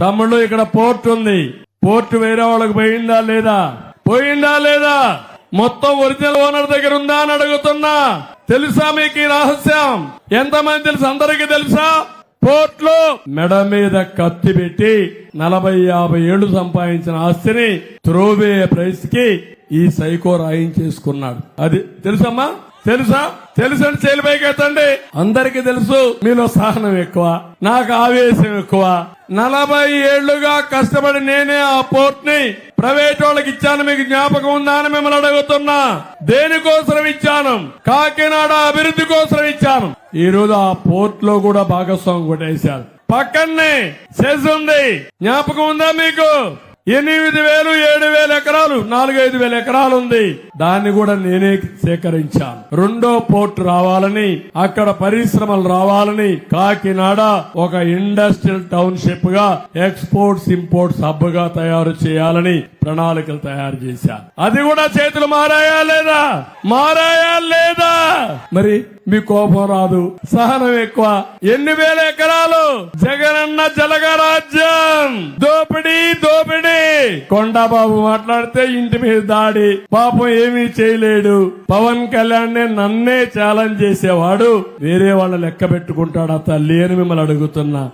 తమ్ముడు ఇక్కడ పోర్ట్ ఉంది. పోర్ట్ వేరే వాళ్ళకి పోయిందా లేదా? పోయిందా లేదా? మొత్తం ఒరిజినల్ ఓనర్ దగ్గర ఉందా అని అడుగుతున్నా. తెలుసా మీకు ఈ రహస్యం? ఎంతమంది తెలుసు? అందరికీ తెలుసా? పోర్ట్లు మెడ మీద కత్తి పెట్టి నలభై యాభై ఏళ్ళు సంపాదించిన ఆస్తిని త్రోవే ప్రైస్కి ఈ సైకో రాయించేసుకున్నాడు. అది తెలుసమ్మా? తెలుసా? తెలుసని చేలిపైకి ఎత్తండి అందరికీ తెలుసు మీలో సహనం ఎక్కువ నాకు ఆవేశం ఎక్కువ. నలభై ఏళ్ళుగా కష్టపడి నేనే ఆ పోర్ట్ని ప్రైవేట్ వాళ్ళకి ఇచ్చాను మీకు జ్ఞాపకం ఉందా అని మిమ్మల్ని అడుగుతున్నా. దేనికోసం ఇచ్చాను? కాకినాడ అభివృద్ధి కోసం ఇచ్చాను. ఈ రోజు ఆ పోర్ట్లో కూడా భాగస్వామి కొట్టేశారు. పక్కనే సెస్ ఉంది జ్ఞాపకం ఉందా మీకు? ఎనిమిది వేలు ఏడు వేల ఎకరాలు నాలుగైదు వేల ఎకరాలు ఉంది. దాన్ని కూడా నేనే సేకరించాను. రెండో పోర్ట్ రావాలని అక్కడ పరిశ్రమలు రావాలని కాకినాడ ఒక ఇండస్ట్రియల్ టౌన్షిప్గా ఎక్స్పోర్ట్స్ ఇంపోర్ట్స్ హబ్గా తయారు చేయాలని ప్రణాళికలు తయారు చేశాను. అది కూడా చేతులు మారాయా లేదా? మారాయా లేదా? మరి మీ కోపం రాదు. సహనం ఎక్కువ. ఎన్ని వేల ఎకరాలు? జగనన్న జలగరాజ్యం. దోపిడీ కొండాబాబు మాట్లాడితే ఇంటి మీద దాడి. పాపం ఏమీ చేయలేడు. పవన్ కళ్యాణ్ నన్నే ఛాలెంజ్ చేసేవాడు. వేరే వాళ్ళ లెక్క పెట్టుకుంటాడా తల్లి అని మిమ్మల్ని అడుగుతున్నా.